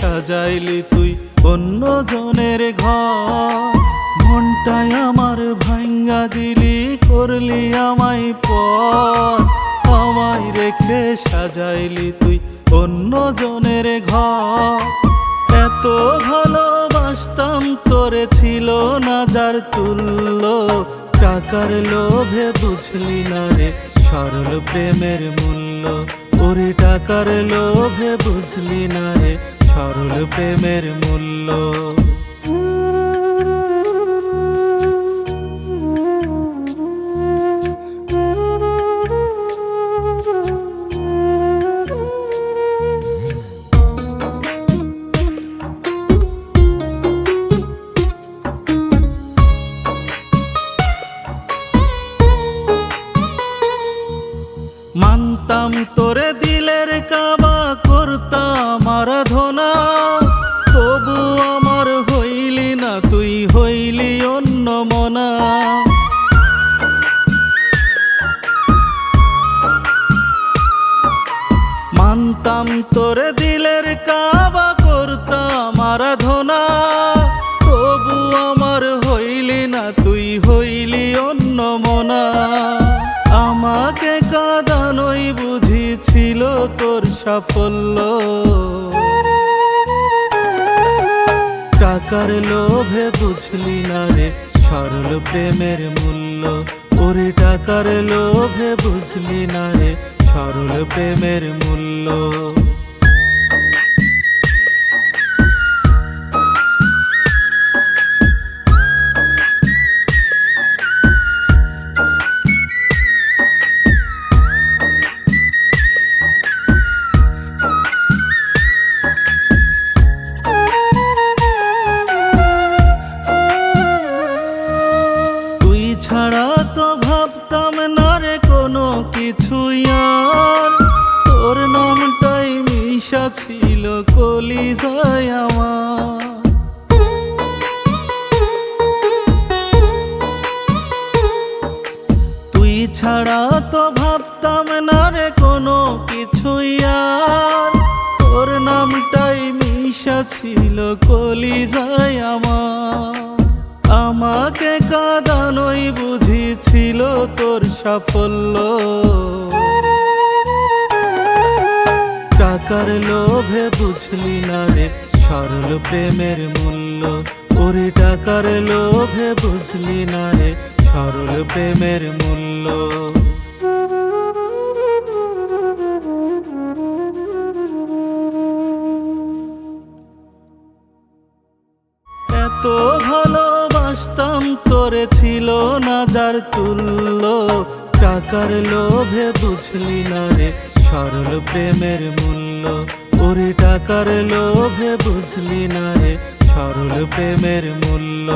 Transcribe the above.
সাজাইলি তুই অন্য জনের ঘর। মনটাই আমার ভাঙ্গা দিলি, করলি আমায় পর। আমায় রেখে সাজাইলি তুই অন্য জনের ঘর। এত ভালোবাসতাম, তোরে ছিল না যার তুল্য। টাকার লোভে বুঝলি না রে, সরল প্রেমের মূল্য। ওরে টাকার লোভে বুঝলি না রে সরল প্রেমের মূল্য। তোরে দিলের কাবা করতাম আরাধনা। তবু আমার হইলি না, তুই হইলি অন্য মনা। মানতাম তোরে দিলের কাবা করতাম আরাধনা। কাঁদানোই বুঝিছিল তোর সাফল্য। টাকার লোভে বুঝলি না রে, সরল প্রেমের মূল্য। ওরে টাকার লোভে বুঝলি না রে, সরল প্রেমের মূল্য। আমার তুই ছাড়া তো ভাবতাম না রে কোনো কিছুই আর। তোর নামটাই মিশা ছিল কলিজায় আমার। আমাকে কাঁদানোই বুঝিছিল তোর সাফল্য। টাকার লোভে বুঝলি না রে, সরল প্রেমের মূল্য। ওরে টাকার লোভে বুঝলি না রে, সরল প্রেমের মূল্য। এত ভালোবাসতাম, তোরে ছিল না যার তুল্য। টাকার লোভে বুঝলি না রে সরল প্রেমের মূল্য। ওরে টাকার লোভে বুঝলি না রে সরল প্রেমের মূল্য।